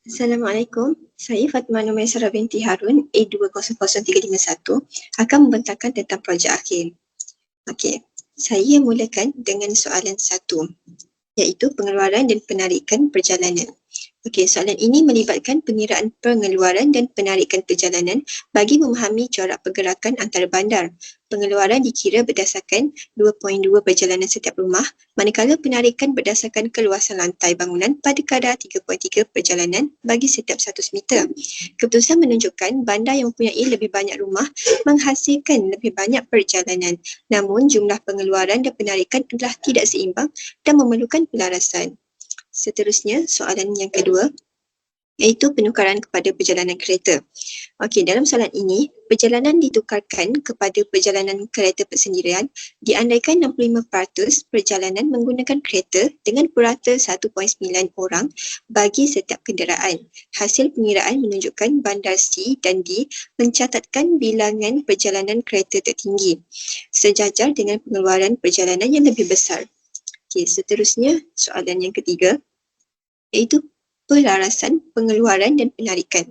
Assalamualaikum. Saya Fatimah Numaisara binti Harun A200351 akan membentangkan tentang projek akhir. Okey, saya mulakan dengan soalan satu iaitu pengeluaran dan penarikan perjalanan. Okey, soalan ini melibatkan pengiraan pengeluaran dan penarikan perjalanan bagi memahami corak pergerakan antara bandar. Pengeluaran dikira berdasarkan 2.2 perjalanan setiap rumah manakala penarikan berdasarkan keluasan lantai bangunan pada kadar 3.3 perjalanan bagi setiap 100 meter. Keputusan menunjukkan bandar yang mempunyai lebih banyak rumah menghasilkan lebih banyak perjalanan namun jumlah pengeluaran dan penarikan adalah tidak seimbang dan memerlukan pelarasan. Seterusnya soalan yang kedua iaitu penukaran kepada perjalanan kereta. Okey, dalam soalan ini, perjalanan ditukarkan kepada perjalanan kereta persendirian diandaikan 65% perjalanan menggunakan kereta dengan purata 1.9 orang bagi setiap kenderaan. Hasil pengiraan menunjukkan bandar C dan D mencatatkan bilangan perjalanan kereta tertinggi sejajar dengan pengeluaran perjalanan yang lebih besar. Okey, seterusnya soalan yang ketiga iaitu pelarasan pengeluaran dan penarikan.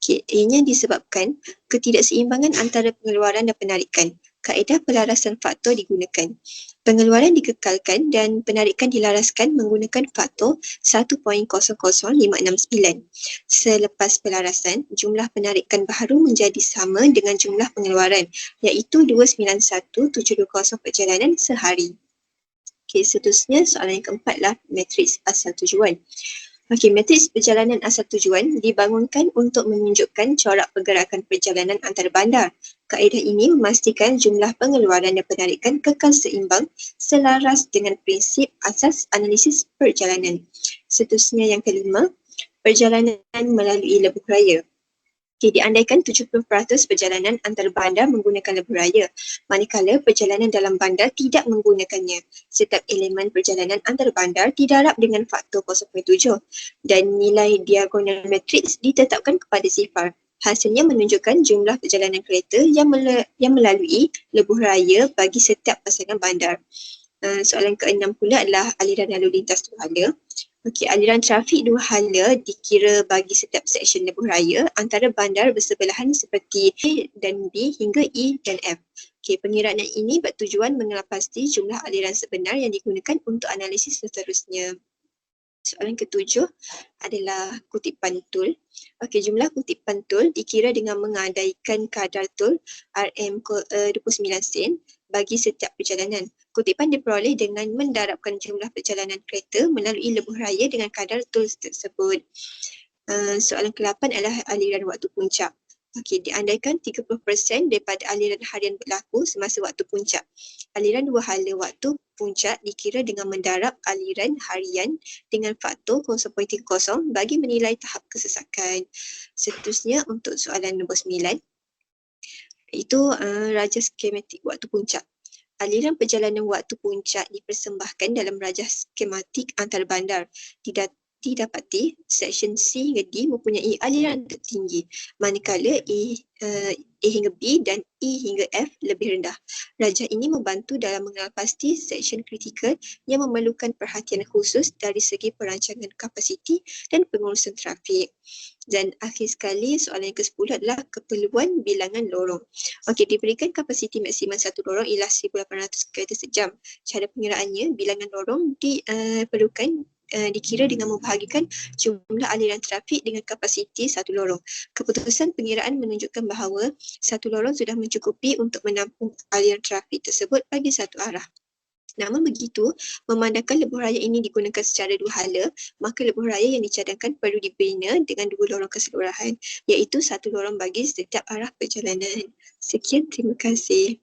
Okey, ianya disebabkan ketidakseimbangan antara pengeluaran dan penarikan. Kaedah pelarasan faktor digunakan. Pengeluaran dikekalkan dan penarikan dilaraskan menggunakan faktor 1.00569. Selepas pelarasan, jumlah penarikan baharu menjadi sama dengan jumlah pengeluaran iaitu 291,720 perjalanan sehari. Okey, seterusnya soalan yang keempat lah matriks asal tujuan. Okey, matriks perjalanan asal tujuan dibangunkan untuk menunjukkan corak pergerakan perjalanan antara bandar. Kaedah ini memastikan jumlah pengeluaran dan penarikan kekal seimbang selaras dengan prinsip asas analisis perjalanan. Seterusnya yang kelima, perjalanan melalui lebuh raya. Okay, diandaikan 70% perjalanan antara bandar menggunakan lebuh raya, manakala perjalanan dalam bandar tidak menggunakannya. Setiap elemen perjalanan antara bandar didarab dengan faktor 0.7 dan nilai diagonal matriks ditetapkan kepada sifar. Hasilnya menunjukkan jumlah perjalanan kereta yang, yang melalui lebuh raya bagi setiap pasangan bandar. Uh, soalan keenam pula adalah aliran lalu lintas tu hala. Okey, aliran trafik dua hala dikira bagi setiap seksyen lebuh raya antara bandar bersebelahan seperti A dan B hingga E dan F. Okey, pengiraan ini bertujuan mengenal pasti jumlah aliran sebenar yang digunakan untuk analisis seterusnya. Soalan ketujuh adalah kutipan tul. Okey, jumlah kutipan tul dikira dengan mengadakan kadar tul RM29 sen bagi setiap perjalanan. Kutipan diperoleh dengan mendarabkan jumlah perjalanan kereta melalui lebuh raya dengan kadar tools tersebut. Uh, soalan ke-8 adalah aliran waktu puncak. Okey, diandaikan 30% daripada aliran harian berlaku semasa waktu puncak. Aliran dua hala waktu puncak dikira dengan mendarab aliran harian dengan faktor 0.0 bagi menilai tahap kesesakan. Seterusnya untuk soalan nombor 9 itu uh, raja skematik waktu puncak. Aliran perjalanan waktu puncak dipersembahkan dalam rajah skematik antar bandar. Tidak didapati seksyen C hingga D mempunyai aliran tertinggi manakala E, uh, A hingga B dan E hingga F lebih rendah. Rajah ini membantu dalam mengenal pasti seksyen kritikal yang memerlukan perhatian khusus dari segi perancangan kapasiti dan pengurusan trafik. Dan akhir sekali soalan yang ke-10 adalah keperluan bilangan lorong. Okey, diberikan kapasiti maksimum satu lorong ialah 1800 kereta sejam. Cara pengiraannya, bilangan lorong diperlukan uh, dikira dengan membahagikan jumlah aliran trafik dengan kapasiti satu lorong. Keputusan pengiraan menunjukkan bahawa satu lorong sudah mencukupi untuk menampung aliran trafik tersebut bagi satu arah. Namun begitu, memandangkan lebuh raya ini digunakan secara dua hala, maka lebuh raya yang dicadangkan perlu dibina dengan dua lorong keseluruhan, iaitu satu lorong bagi setiap arah perjalanan. Sekian, terima kasih.